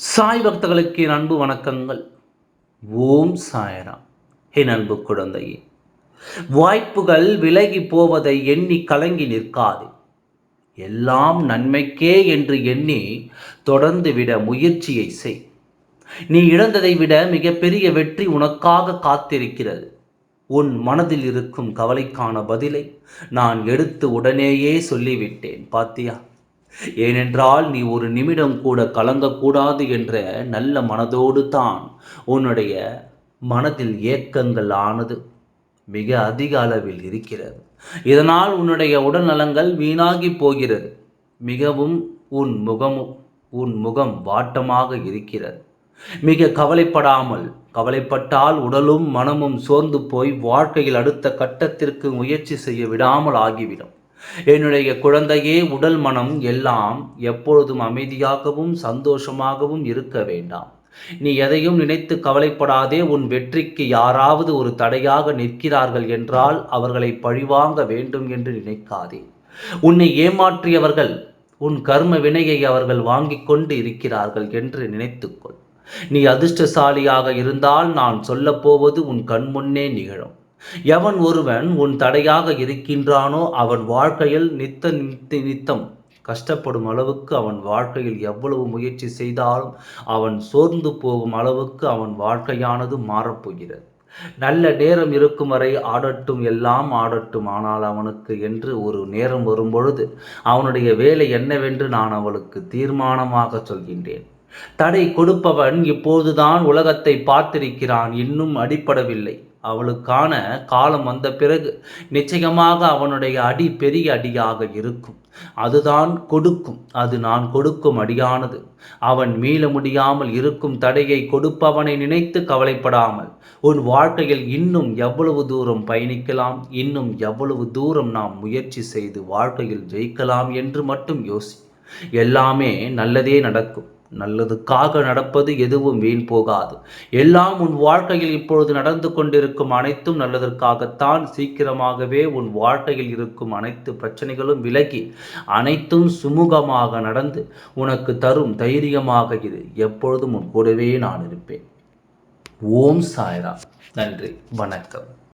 சாய் பக்தர்களுக்கு என் அன்பு வணக்கங்கள். ஓம் சாயராம். என் அன்பு குழந்தையே வாய்ப்புகள் விலகி போவதை எண்ணி கலங்கி நிற்காது. எல்லாம் நன்மைக்கே என்று எண்ணி தொடர்ந்து விட முயற்சியை செய். நீ இழந்ததை விட மிகப்பெரிய வெற்றி உனக்காக காத்திருக்கிறது. உன் மனதில் இருக்கும் கவலைக்கான பதிலை நான் எடுத்து உடனேயே சொல்லிவிட்டேன் பாத்தியா? ஏனென்றால் நீ ஒரு நிமிடம் கூட கலங்கக்கூடாது என்ற நல்ல மனதோடு தான் உன்னுடைய மனதில் ஏக்கங்கள் ஆனது மிக அதிக அளவில் இருக்கிறது. இதனால் உன்னுடைய உடல் நலங்கள் வீணாகி போகிறது. மிகவும் உன் முகமும் உன் முகம் வாட்டமாக இருக்கிறது. மிக கவலைப்படாமல் கவலைப்பட்டால் உடலும் மனமும் சோர்ந்து போய் வாழ்க்கையில் அடுத்த கட்டத்திற்கு முயற்சி செய்ய விடாமல் ஆகிவிடும். என்னுடைய குழந்தையே உடல் மனம் எல்லாம் எப்பொழுதும் அமைதியாகவும் சந்தோஷமாகவும் இருக்க வேண்டாம். நீ எதையும் நினைத்து கவலைப்படாதே உன் வெற்றிக்கு யாராவது ஒரு தடையாக நிற்கிறார்கள் என்றால் அவர்களை பழிவாங்க வேண்டும் என்று நினைக்காதே. உன்னை ஏமாற்றியவர்கள் உன் கர்ம வினையை அவர்கள் வாங்கிக் கொண்டு இருக்கிறார்கள் என்று நினைத்துக்கொள். நீ அதிர்ஷ்டசாலியாக இருந்தால் நான் சொல்லப்போவது உன் கண்முன்னே நிகழும். எவன் ஒருவன் உன் தடையாக இருக்கின்றானோ அவன் வாழ்க்கையில் நித்த நித்த நித்தம் கஷ்டப்படும் அளவுக்கு அவன் வாழ்க்கையில் எவ்வளவு முயற்சி செய்தாலும் அவன் சோர்ந்து போகும் அளவுக்கு அவன் வாழ்க்கையானது மாறப்போகிறது. நல்ல நேரம் இருக்கும் வரை ஆடட்டும் எல்லாம் ஆடட்டும் ஆனால் அவனுக்கு என்று ஒரு நேரம் வரும்பொழுது அவனுடைய வேலை என்னவென்று நான் அவளுக்கு தீர்மானமாக சொல்கின்றேன். தடை கொடுப்பவன் இப்போதுதான் உலகத்தை பார்த்திருக்கிறான் இன்னும் அடிப்படவில்லை அவளுக்கான காலம் வந்த பிறகு நிச்சயமாக அவனுடைய அடி பெரிய அடியாக இருக்கும். அதுதான் கொடுக்கும். அது நான் கொடுக்கும் அடியானது. அவன் மீள முடியாமல் இருக்கும் தடையை கொடுப்பவனை நினைத்து கவலைப்படாமல் உன் வாழ்க்கையில் இன்னும் எவ்வளவு தூரம் பயணிக்கலாம் இன்னும் எவ்வளவு தூரம் நாம் முயற்சி செய்து வாழ்க்கையில் ஜெயிக்கலாம் என்று மட்டும் யோசி. எல்லாமே நல்லதே நடக்கும். நல்லதுக்காக நடப்பது எதுவும் வீண் போகாது. எல்லாம் உன் வாழ்க்கையில் இப்பொழுது நடந்து கொண்டிருக்கும் அனைத்தும் நல்லதற்காகத்தான் சீக்கிரமாகவே உன் வாழ்க்கையில் இருக்கும் அனைத்து பிரச்சனைகளும் விலகி அனைத்தும் சுமூகமாக நடந்து உனக்கு தரும் தைரியமாக இது எப்பொழுதும் உன் கூடவே நான் இருப்பேன். ஓம் சாய்ரா நன்றி. வணக்கம்.